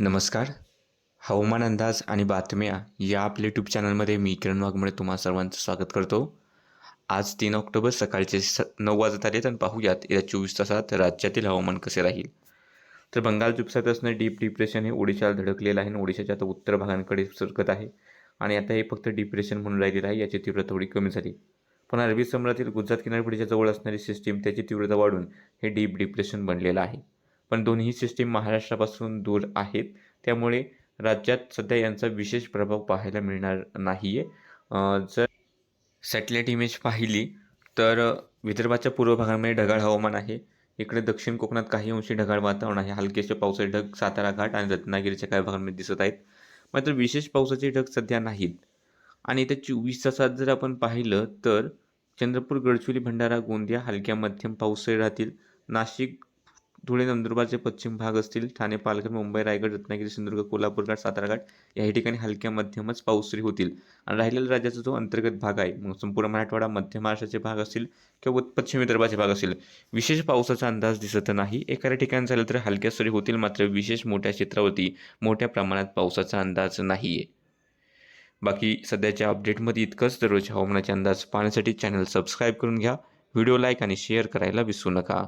नमस्कार. हवामान अंदाज आणि बातम्या या आपल्या यूट्यूब चॅनलमध्ये मी किरण वाघमुळे तुम्हा सर्वांचं स्वागत करतो. आज तीन ऑक्टोबर सकाळचे स नऊ वाजत आले आणि पाहूयात या चोवीस तासात राज्यातील हवामान कसे राहील. तर बंगाल चुपसात असणं डीप डिप्रेशन हे ओडिशाला धडकलेलं आहे आणि ओडिशाच्या आता उत्तर भागांकडे सरकत आहे. आणि आता हे फक्त डिप्रेशन म्हणून राहिलेलं आहे याची तीव्रता थोडी कमी झाली. पण अरबी समुद्रातील गुजरात किनारपट्टीच्या जवळ असणारी सिस्टीम त्याची तीव्रता वाढून हे डीप डिप्रेशन बनलेलं आहे. पण दोन्ही सिस्टीम महाराष्ट्रापासून दूर आहेत. त्यामुळे राज्यात सध्या यांचा विशेष प्रभाव पाहायला मिळणार नाही आहे जर सॅटेलाईट इमेज पाहिली तर विदर्भाच्या पूर्व भागामध्ये ढगाळ हवामान आहे. इकडे दक्षिण कोकणात काही अंशी ढगाळ वातावरण आहे. हलकेसे पावसाचे ढग सातारा घाट आणि रत्नागिरीच्या काही भागांमध्ये दिसत आहेत. मात्र विशेष पावसाचे ढग सध्या नाहीत. आणि त्या चोवीस तासात जर आपण पाहिलं तर चंद्रपूर गडचिरोली भंडारा गोंदिया हलक्या मध्यम पाऊस राहतील. नाशिक धुळे नंदुरबारचे पश्चिम भाग असतील ठाणे पालघर मुंबई रायगड रत्नागिरी सिंधुदुर्ग कोल्हापूर घाट सातारा घाट याही ठिकाणी हलक्या मध्यमच पाऊसरी होतील. आणि राहिलेला राज्याचा जो अंतर्गत भाग आहे मग संपूर्ण मराठवाडा मध्य महाराष्ट्राचे भाग असतील किंवा पश्चिम विदर्भाचे भाग असतील विशेष पावसाचा अंदाज दिसत नाही. एखाद्या ठिकाणी झालं तर हलक्या सरी होतील मात्र विशेष मोठ्या क्षेत्रावरती मोठ्या प्रमाणात पावसाचा अंदाज नाही आहे बाकी सध्याच्या अपडेटमध्ये इतकंच. दररोज हवामानाचे अंदाज पाहण्यासाठी चॅनल सबस्क्राईब करून घ्या. व्हिडिओ लाईक आणि शेअर करायला विसरू नका.